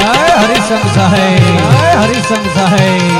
જય હરિસંગ સાહેબ. જય હરિસંગ સાહેબ.